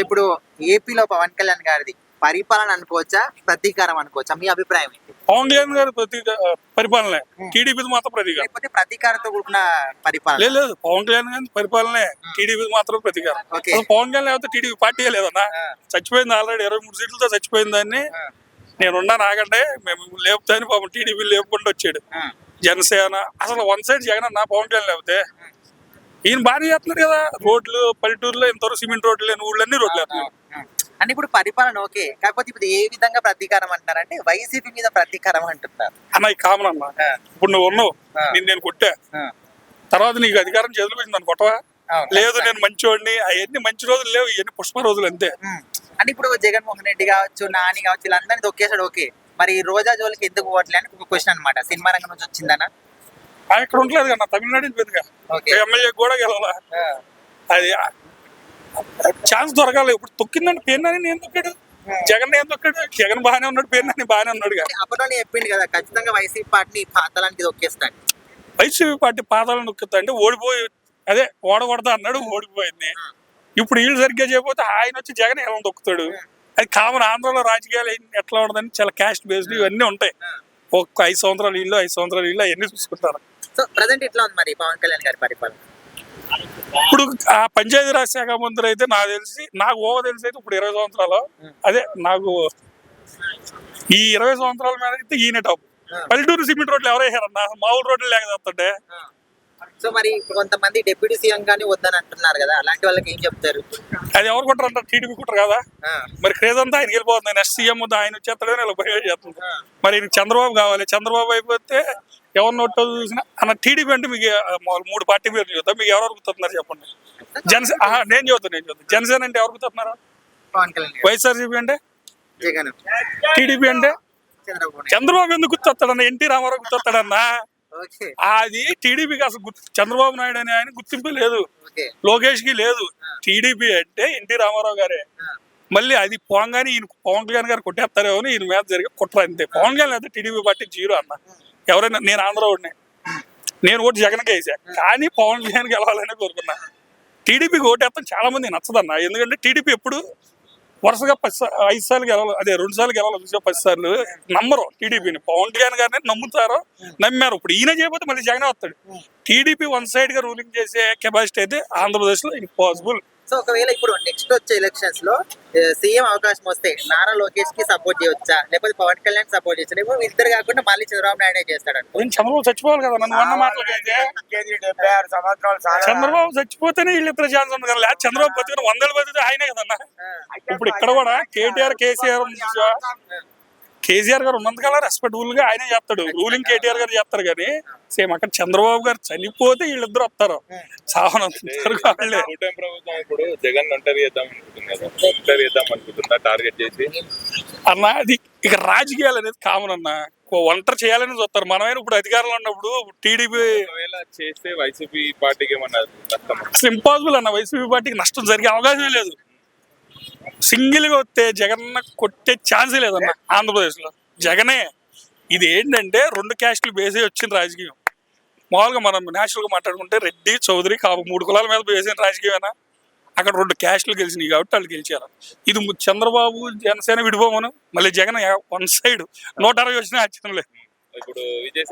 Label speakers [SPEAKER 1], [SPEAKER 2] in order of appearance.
[SPEAKER 1] ఇప్పుడు ఏపీలో పవన్ కళ్యాణ్ గారిది పరిపాలన అనుకోవచ్చా? ప్రతీకారం అనుకోవచ్చా? మీ అభిప్రాయం ఏంటి?
[SPEAKER 2] పవన్ కళ్యాణ్ గారి ప్రతి పరిపాలనే. టీడీపీది మాత్రం ప్రతీకారం.
[SPEAKER 1] లేకపోతే ప్రతీకారంతో కూడుకున్న పరిపాలన.
[SPEAKER 2] లేదు లేదు. పవన్ కళ్యాణ్ గారి పరిపాలనే. టీడీపీది మాత్రం ప్రతీకారం.
[SPEAKER 1] ఓకే.
[SPEAKER 2] అసలు పవన్ కళ్యాణ్ లేకపోతే టీడీపీ పార్టీ లేదన్నా. చచ్చిపోయింది ఆల్రెడీ. ఇరవై మూడు సీట్లతో చచ్చిపోయింది దాన్ని ఆగండి మేము లేపుతాని పాపం టీడీపీ లేపుకుంటూ వచ్చాడు. జనసేన. అసలు వన్ సైడ్ జగన్ అన్న పవన్ కళ్యాణ్ లేకపోతే. ఈయన బాగానే చేస్తున్నారు కదా. రోడ్లు పల్లెటూరులో ఇంతవరకు సిమెంట్ రోడ్లు లేని ఊళ్ళన్నీ రోడ్లు వేస్తున్నారు.
[SPEAKER 1] అంటే ఇప్పుడు పరిపాలన ఓకే కాకపోతే ఇప్పుడు ఏ విధంగా ప్రతీకారం అంటున్నారంటే వైసీపీ మీద ప్రతీకారం అంటున్నారు.
[SPEAKER 2] అన్న ఈ కామన్ అన్న
[SPEAKER 1] ఆ,
[SPEAKER 2] ఇప్పుడు నువ్వు ఉన్నావు. నేను నేను కొట్టా. తర్వాత నీకు అధికారం చేతులు పోయింది నన్ను కొట్టవా. లేదు నేను మంచివాడిని అవన్నీ మంచి రోజులు లేవు ఇవన్నీ పుష్ప రోజులు అంతే.
[SPEAKER 1] అంటే ఇప్పుడు జగన్మోహన్ రెడ్డి కావచ్చు నాని కావచ్చు వీళ్ళందరినీ తొక్కేసాడు ఓకే. మరి ఈ రోజా జోలికి ఎందుకు పోవట్లే అని ఒక క్వశ్చన్ అనమాట సినిమా రంగం నుంచి వచ్చిందన్న.
[SPEAKER 2] ఆ ఇక్కడ ఉండలేదు కదా తమిళనాడు పోయిందిగా
[SPEAKER 1] ఓకే.
[SPEAKER 2] ఎమ్మెల్యే కూడా గెలవాల? అది ఛాన్స్ దొరకాలి. ఇప్పుడు తొక్కిందంటే పేరునని నేను తొక్కాడు? జగన్ ఏం తొక్కాడు? జగన్ బాగానే ఉన్నాడు పేరునని బాగానే
[SPEAKER 1] అప్పట్లోనే చెప్పిండు కదా ఖచ్చితంగా వైసీపీ పార్టీని పాతలానికి తొక్కేస్తాడు
[SPEAKER 2] వైసీపీ పార్టీ పాదాలను నొక్కుతా అంటే ఓడిపోయి అదే ఓడగొడతా అన్నాడు ఓడిపోయింది. ఇప్పుడు వీళ్ళు సరిగ్గా చేయకపోతే ఆయన వచ్చి జగన్ ఎలా తొక్కుతాడు అది కామన్ ఆంధ్రలో రాజకీయాలు ఎట్లా ఉండదని చాలా క్యాస్ట్ బేస్డ్ ఇవన్నీ ఉంటాయి. ఒక్క ఐదు సంవత్సరాలు ఇల్లు ఐదు సంవత్సరాలు ఇల్లు అవన్నీ చూసుకుంటారు.
[SPEAKER 1] సో ప్రజెంట్ ఇట్లా ఉంది మరి పవన్ కళ్యాణ్ గారి పరిపాలన?
[SPEAKER 2] ఇప్పుడు ఆ పంచాయతీరాజ్ శాఖ మంత్రి అయితే నాకు తెలిసి నాకు ఓవ తెలిసి అయితే ఇప్పుడు ఇరవై సంవత్సరాలు. అదే నాకు ఈ ఇరవై సంవత్సరాల మీద అయితే ఈయన టాప్. పల్లెటూరు సిమెంట్ రోడ్లు ఎవరు వేసారన్నా మామూలు రోడ్లు లేకపోతుంటే
[SPEAKER 1] సో మరి కొంతమంది డిప్యూటీ సీఎం గానీ వద్దని అంటున్నారు కదా అలాంటి వాళ్ళకి ఏం చెప్తారు?
[SPEAKER 2] అది ఎవరు కొట్టరు అంటారు? టీడీపీ కుట్టరు కదా. మరి క్రేజ్ అంతా ఆయనకి వెళ్ళిపోతుంది. నెక్స్ట్ సీఎం ఆయన వచ్చేస్తాడని ఇలా భయం చేస్తుంది. మరి చంద్రబాబు కావాలి. చంద్రబాబు అయిపోతే ఎవరు నోటో చూసినా అన్న టీడీపీ అంటే మీకు మూడు పార్టీ పేర్లు చూద్దాం. మీకు ఎవరు గుర్తున్నారు చెప్పండి. జనసేన నేను చదువుతాను నేను చదువుతాను జనసేన అంటే ఎవరు గుర్తున్నారు వైఎస్ఆర్సీపీ అంటే? టీడీపీ అంటే?
[SPEAKER 1] చంద్రబాబు
[SPEAKER 2] ఎందుకు గుర్తొస్తాడన్న? ఎన్టీ రామారావు గుర్తొస్తాడన్నా? అది టీడీపీకి అసలు గుర్తు చంద్రబాబు నాయుడు అనే ఆయన గుర్తింపు లేదు. లోకేష్కి లేదు. టీడీపీ అంటే ఎన్టీ రామారావు గారే. మళ్ళీ అది పోగానే ఈయన పవన్ కళ్యాణ్ గారు కొట్టేస్తారేమో ఈయన మీద జరిగే కుట్ర అంతే. పవన్ కళ్యాణ్ అయితే టీడీపీ పార్టీ జీరో అన్న. ఎవరైనా నేను ఆంధ్రవాడిని. నేను ఓటు జగన్ వేసా. కానీ పవన్ కళ్యాణ్ గెలవాలని కోరుకున్నా. టీడీపీకి ఓటేస్తాం చాలా మంది నచ్చదన్న. ఎందుకంటే టీడీపీ ఎప్పుడు వరుసగా పది ఐదు సార్లు గెలవాలి అదే రెండు సార్లు గెలవాలి చూసా పది సార్లు నమ్మరు టీడీపీని. పవన్ కళ్యాణ్ గారిని నమ్ముతారు నమ్మారు. ఇప్పుడు ఈయన చేయబోతే మళ్ళీ జగన్ వస్తాడు. టీడీపీ వన్ సైడ్గా రూలింగ్ చేసే కెపాసిటీ అయితే ఆంధ్రప్రదేశ్లో ఇంపాసిబుల్.
[SPEAKER 1] సో ఒకవేళ ఇప్పుడు నెక్స్ట్ వచ్చే ఎలక్షన్స్లో సీఎం అవకాశం వస్తే నారా లోకేష్కి సపోర్ట్ చేయవచ్చా లేకపోతే పవన్ కళ్యాణ్ సపోర్ట్ చేయొచ్చా? లేకపోతే ఇద్దరు కాకుండా మళ్ళీ చంద్రబాబు నాయుడే చేస్తాడు
[SPEAKER 2] చంద్రబాబు చచ్చిపోవాలి కదా నన్ను చంద్రబాబు చచ్చిపోతేనే వీళ్ళిద్దరు ఛాన్స్ ఉంది కదా. చంద్రబాబు బతికిన వందలు బతికితే ఆయనే కదన్నా. ఇప్పుడు ఇక్కడ కూడా కేటీఆర్ కేసీఆర్? కేసీఆర్ గారు ఉన్నంతకాలం రెస్పెక్టబుల్గా ఆయనే చేస్తాడు. రూలింగ్ కేటీఆర్ గారు చేస్తారు కానీ సేమ్ అక్కడ చంద్రబాబు గారు చనిపోతే వీళ్ళిద్దరు వస్తారు.
[SPEAKER 3] ఇప్పుడు జగన్ ఒంటరి చేద్దాం టార్గెట్ చేసి?
[SPEAKER 2] అన్న అది ఇక రాజకీయాలు అనేది కామన్ అన్న. ఒంటరి చేయాలని చూస్తారు. మనమైనా ఇప్పుడు అధికారంలో ఉన్నప్పుడు టీడీపీ
[SPEAKER 3] చేస్తే వైసీపీ పార్టీకి ఏమన్నా
[SPEAKER 2] అసలు ఇంపాసిబుల్ అన్న. వైసీపీ పార్టీకి నష్టం జరిగే అవకాశమే లేదు. సింగిల్గా వస్తే జగన్ కొట్టే ఛాన్సే లేదన్న ఆంధ్రప్రదేశ్లో జగనే ఇది ఏంటంటే రెండు క్యాస్టులు బేసే వచ్చిన రాజకీయం. మామూలుగా మనం నేచురల్గా మాట్లాడుకుంటే రెడ్డి చౌదరి కాపు మూడు కులాల మీద బేసిన రాజకీయమేనా? అక్కడ రెండు క్యాస్ట్లు గెలిచినాయి కాబట్టి వాళ్ళు గెలిచారు. ఇది చంద్రబాబు జనసేన విడిపోమను. మళ్ళీ జగన్ వన్ సైడ్ నూట అరవై వచ్చినా ఆశ్చర్యం లేదు
[SPEAKER 3] ఇప్పుడు